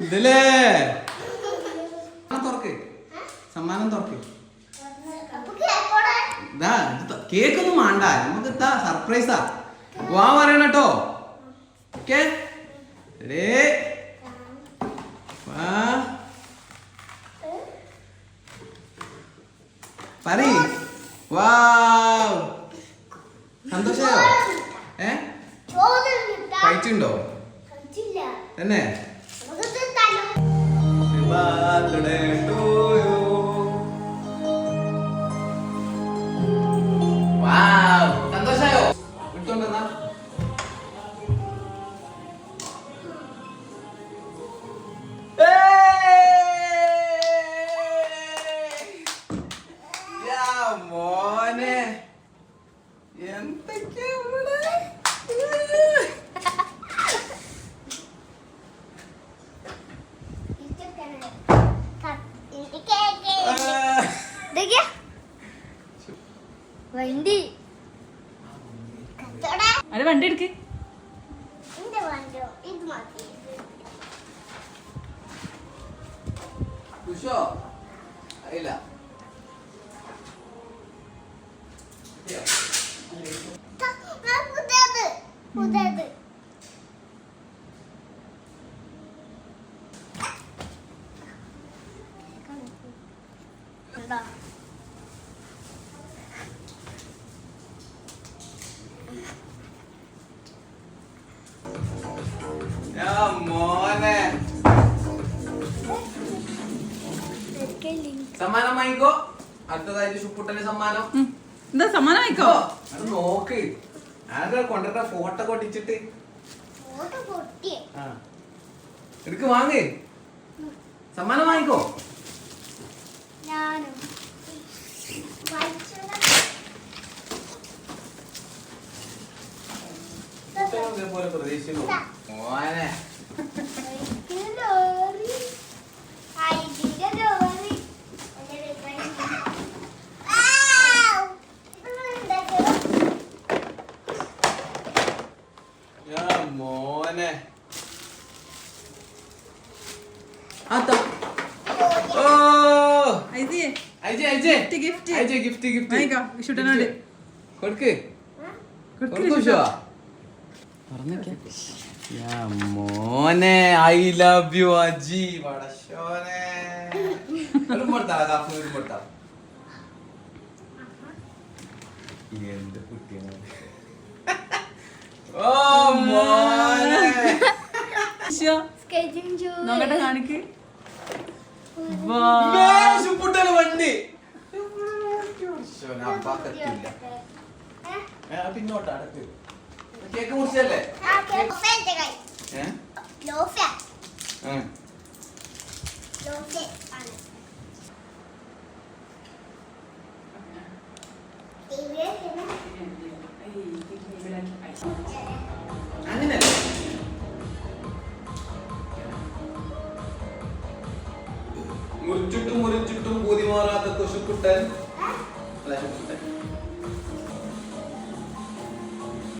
ഇതല്ലേ? തുറക്ക്. സമ്മാനം തുറക്ക്. ഇതാ കേക്ക് ഒന്നും വേണ്ട. നമുക്ക് ഇതാ സർപ്രൈസാ വാ പറയണ കേട്ടോ. ഓക്കെ? വാ. പറ വാ സന്തോഷായോ? ഏ? കഴിച്ചുണ്ടോ തന്നെ birthday to you. Wow, സന്തോഷായോ എടുത്തോണ്ടെന്നാ മോനെ. എന്തൊക്കെയാ ഇവിടെ? ആ. വണ്ടി. അല്ല വണ്ടി എടുക്ക്. എന്റെ സമ്മാനം വാങ്ങിക്കോ. അടുത്തതായിട്ട് ശുപ്പുട്ടന്റെ സമ്മാനം. എന്താ സമ്മാനം വായിക്കോ അത് നോക്ക്. ആരാ കൊണ്ടിട്ട ഫോട്ടോ കൊട്ടിച്ചിട്ട് ഫോട്ടോ പൊട്ടി ആ. എടുക്ക് വാങ്ങ്. സമ്മാനം വാങ്ങിക്കോ. ഇതേപോലെ പ്രതീക്ഷിക്കുന്നു. മോനെ. യാ, മോനെ ഐ ലവ് യു അജി. എന്ത് കുട്ടിയാണ്? ഓ മോനെ. Shoe. നോക്കട്ടെ കാണിക്ക്. വണ്ടി. പിന്നോട്ടാ കേക്ക് മുറിച്ചല്ലേ. ഏ. മുറിച്ചിട്ടും മുറിച്ചിട്ടും പൂതി മാറാത്ത കൊശുക്കുട്ടൻ. അല്ല? ശുക്കുട്ടൻ